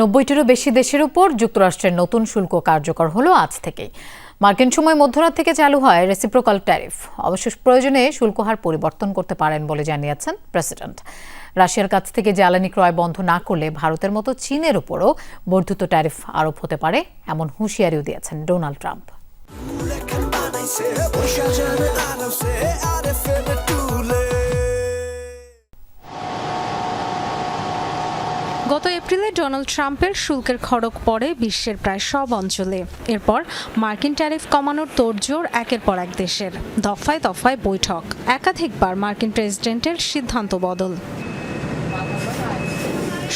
নব্বইটিরও বেশি দেশের উপর যুক্তরাষ্ট্রের নতুন শুল্ক কার্যকর হলো আজ থেকেই। মার্কিন সময় মধ্যরাত থেকে চালু হয় রেসিপ্রোকাল ট্যারিফ অবশ্য প্রয়োজনে শুল্ক হার পরিবর্তন করতে পারেন বলে জানিয়েছেন প্রেসিডেন্ট। রাশিয়ার কাছ থেকে জ্বালানি ক্রয় বন্ধ না করলে ভারতের মতো চীনের উপরও বর্ধিত ট্যারিফ আরোপ হতে পারে, এমন হুঁশিয়ারিও দিয়েছেন ডোনাল্ড ট্রাম্প। গত এপ্রিলে ডোনাল্ড ট্রাম্পের শুল্কের খড়ক পড়ে বিশ্বের প্রায় সব অঞ্চলে। এরপর মার্কিন ট্যারিফ কমানোর তোড়জোড় একের পর এক দেশের। দফায় দফায় বৈঠক। একাধিকবার মার্কিন প্রেসিডেন্টের সিদ্ধান্ত বদল।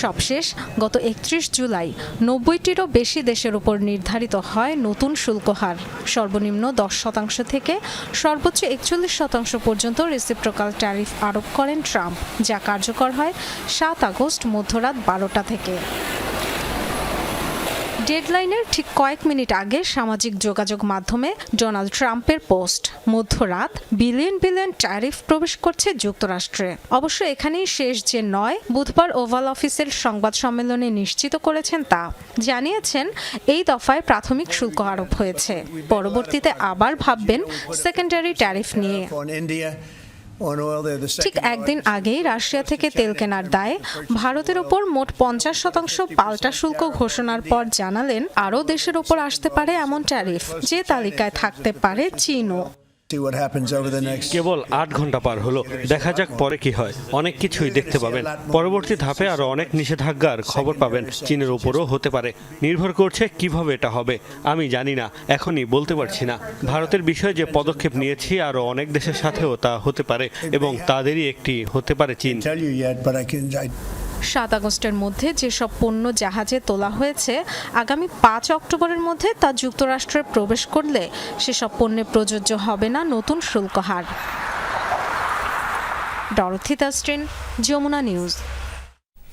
সবশেষ, গত একত্রিশ জুলাই, নব্বইটিরও বেশি দেশের উপর নির্ধারিত হয় নতুন শুল্ক হার। সর্বনিম্ন দশ শতাংশ থেকে সর্বোচ্চ একচল্লিশ শতাংশ পর্যন্ত রেসিপ্রোকাল ট্যারিফ আরোপ করেন ট্রাম্প, যা কার্যকর হয় সাত আগস্ট মধ্যরাত বারোটা থেকে। ডেডলাইনের ঠিক কয়েক মিনিট আগে সামাজিক যোগাযোগ মাধ্যমে ডোনাল্ড ট্রাম্পের পোস্ট। মধ্যরাত বিলিয়ন বিলিয়ন ট্যারিফ প্রবেশ করছে যুক্তরাষ্ট্রে। অবশ্য এখানেই শেষ যে নয়, বুধবার ওভাল অফিসের সংবাদ সম্মেলনে নিশ্চিত করেছেন তা। জানিয়েছেন, এই দফায় প্রাথমিক শুল্ক আরোপ হয়েছে। পরবর্তীতে আবার ভাববেন সেকেন্ডারি ট্যারিফ নিয়ে। ঠিক একদিন আগেই রাশিয়া থেকে তেল কেনার দায়ে ভারতের ওপর মোট পঞ্চাশ শতাংশ পাল্টা শুল্ক ঘোষণার পর জানালেন আরও দেশের ওপর আসতে পারে এমন ট্যারিফ যে তালিকায় থাকতে পারে চীনও। কেবল আট ঘণ্টা পার হলো। দেখা যাক পরে কি হয়। অনেক কিছুই দেখতে পাবেন। পরবর্তী ধাপে আরও অনেক নিষেধাজ্ঞার খবর পাবেন। চীনের উপরও হতে পারে। নির্ভর করছে কীভাবে এটা হবে। আমি জানি না। এখনই বলতে পারছি না। ভারতের বিষয়ে যে পদক্ষেপ নিয়েছি আরও অনেক দেশের সাথেও তা হতে পারে এবং তাদেরই একটি হতে পারে চীন। সাত আগস্টের মধ্যে যেসব পণ্য জাহাজে তোলা হয়েছে, আগামী পাঁচ অক্টোবরের মধ্যে তা যুক্তরাষ্ট্রে প্রবেশ করলে সেসব পণ্যে প্রযোজ্য হবে না নতুন শুল্ক হার। ডরথি তাস্ট্রিন যমুনা নিউজ।